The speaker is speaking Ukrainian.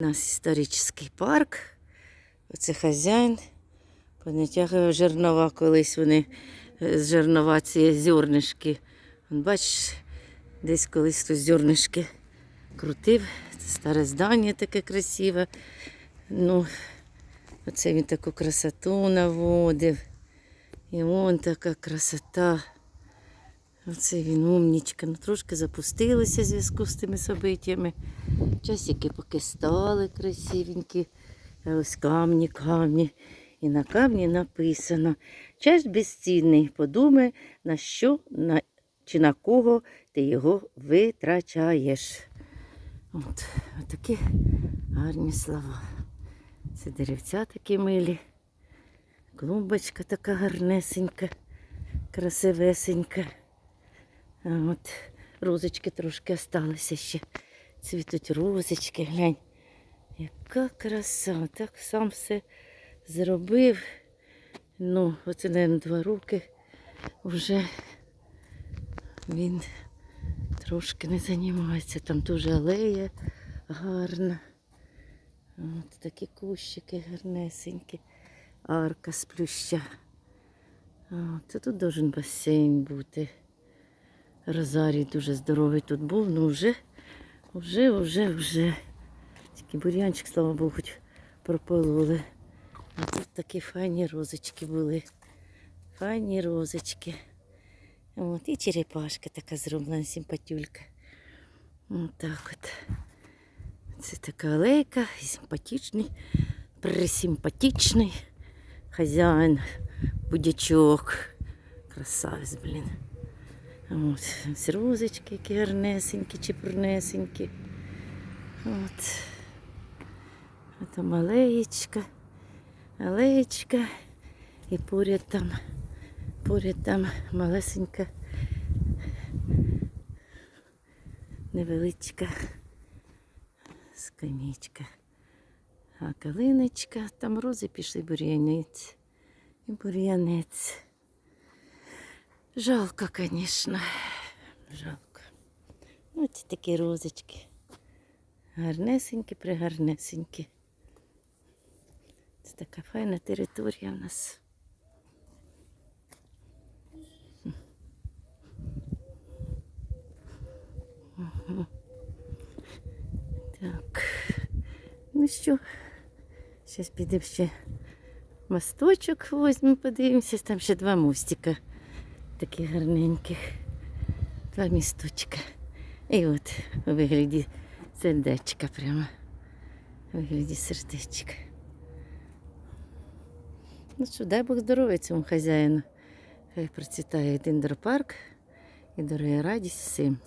У нас історичний парк. Оце хазяїн. Понатягує жернова, колись вони е, з жернова ці зернишки. Бачиш, десь колись тут зернишки крутив. Це старе здання таке красиве. Ну, оце він таку красоту наводив. І вон така красота. Оце він умнічка. Ну, трошки запустилося в зв'язку з тими событиями. Часики поки стали красивенькі. Ось камні, камні. І на камні написано. Час безцінний. Подумай, на що на, чи на кого ти його витрачаєш. От такі гарні слова. Це деревця такі милі. Клумбочка така гарнесенька, красивесенька. От розочки трошки осталися ще. Цвітуть розочки, глянь. Яка краса, так сам все зробив. Ну, оце, мабуть, два роки вже він трошки не займається. Там дуже алея гарна. От такі кущики гарнесенькі. Арка з плюща. А тут должен басейн бути. Розарій дуже здоровий тут був, ну вже, вже, вже, вже. Тільки бур'янчик, слава Богу, хоч пропололи. А тут такі файні розочки були. Файні розочки. От, і черепашка така зроблена, симпатюлька. От так от. Це така алейка, симпатичний, присимпатичний хазяїн, будячок. Красавець, блін. Ось розочки, які гарнесенькі, чепурнесенькі. От. А там алеєчка, алеєчка. І поряд там, поряд там малесенька, невеличка скамічка. А калиночка, там рози пішли бур'янець. І бур'янець. Жалко, звісно. Жалко. Ось такі розочки. Гарнесенькі, пригарнесенькі. Це така файна територія в нас. Так. Ну що, зараз підемо ще мосточок візьмемо, подивимося. Там ще два мостика таких гарненьких. Два місточка. І от у вигляді сердечка прямо. У вигляді сердечка. Ну що, дай Бог здоров'я цьому хазяїну. Хай процвітає дендропарк і дорога радість всім.